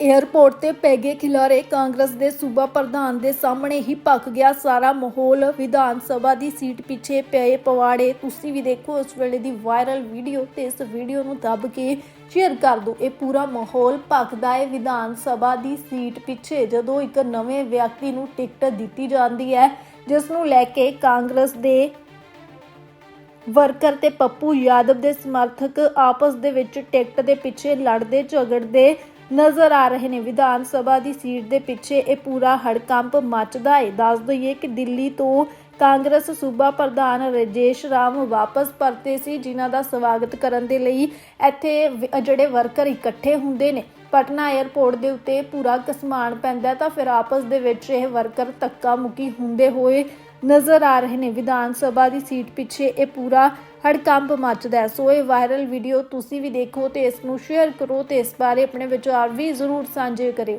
Airport ਤੇ ਪੈ ਗਏ ਖਿਲਾਰੇ, ਕਾਂਗਰਸ ਦੇ ਸੂਬਾ ਪ੍ਰਧਾਨ ਦੇ ਸਾਹਮਣੇ ਹੀ ਪੱਕ ਗਿਆ ਸਾਰਾ ਮਾਹੌਲ। ਵਿਧਾਨ ਸਭਾ ਦੀ ਸੀਟ ਪਿੱਛੇ ਪਏ ਪਵਾੜੇ। ਤੁਸੀਂ ਵੀ ਦੇਖੋ, ਇਸ ਵੇਲੇ ਦੀ ਵਾਇਰਲ ਵੀਡੀਓ ਤੇ ਇਸ ਵੀਡੀਓ ਨੂੰ ਦੱਬ ਕੇ ਸ਼ੇਅਰ ਕਰ ਦਿਓ ਇਹ ਪੂਰਾ ਮਾਹੌਲ ਭਖਦਾ ਹੈ। ਵਿਧਾਨ ਸਭਾ ਦੀ ਸੀਟ ਪਿੱਛੇ ਜਦੋਂ ਇੱਕ ਨਵੇਂ ਵਿਅਕਤੀ ਨੂੰ ਟਿਕਟ ਦਿੱਤੀ ਜਾਂਦੀ ਹੈ, ਜਿਸ ਨੂੰ ਲੈ ਕੇ ਕਾਂਗਰਸ ਦੇ ਵਰਕਰ ਤੇ ਪੱਪੂ ਯਾਦਵ ਦੇ ਸਮਰਥਕ ਆਪਸ ਦੇ ਵਿੱਚ ਟਿਕਟ ਦੇ ਪਿੱਛੇ ਲੜਦੇ ਝਗੜਦੇ ਨਜ਼ਰ ਆ ਰਹੇ ਨੇ। ਵਿਧਾਨ ਸਭਾ ਦੀ ਸੀਟ ਦੇ ਪਿੱਛੇ ਇਹ ਪੂਰਾ ਹੜਕੰਪ ਮੱਚਦਾ ਹੈ। ਦੱਸ ਦਈਏ ਕਿ ਦਿੱਲੀ ਤੋਂ ਕਾਂਗਰਸ ਸੂਬਾ ਪ੍ਰਧਾਨ ਰਜੇਸ਼ ਰਾਮ ਵਾਪਸ ਪਰਤੇ ਸੀ, ਜਿਨ੍ਹਾਂ ਦਾ ਸਵਾਗਤ ਕਰਨ ਦੇ ਲਈ ਇੱਥੇ ਜਿਹੜੇ ਵਰਕਰ ਇਕੱਠੇ ਹੁੰਦੇ ਨੇ। ਪਟਨਾ 에ਅਰਪੋਰਟ ਦੇ ਉੱਤੇ ਪੂਰਾ ਕਸਮਾਨ ਪੈਂਦਾ ਤਾਂ ਫਿਰ ਆਪਸ ਦੇ ਵਿੱਚ ਇਹ ਵਰਕਰ ਧੱਕਾ ਮੁੱਕੀ ਹੁੰਦੇ ਹੋਏ ਨਜ਼ਰ ਆ ਰਹੇ ਨੇ। ਵਿਧਾਨ ਸਭਾ ਦੀ ਸੀਟ ਪਿੱਛੇ ਇਹ ਪੂਰਾ ਹੜਕੰਪ ਮੱਚਦਾ ਹੈ। ਸੋ ਇਹ ਵਾਇਰਲ ਵੀਡੀਓ ਤੁਸੀਂ ਵੀ ਦੇਖੋ ਤੇ ਇਸ ਨੂੰ ਸ਼ੇਅਰ ਕਰੋ ਤੇ ਇਸ ਬਾਰੇ ਆਪਣੇ ਵਿਚਾਰ ਵੀ ਜ਼ਰੂਰ ਸਾਂਝੇ ਕਰਿਓ।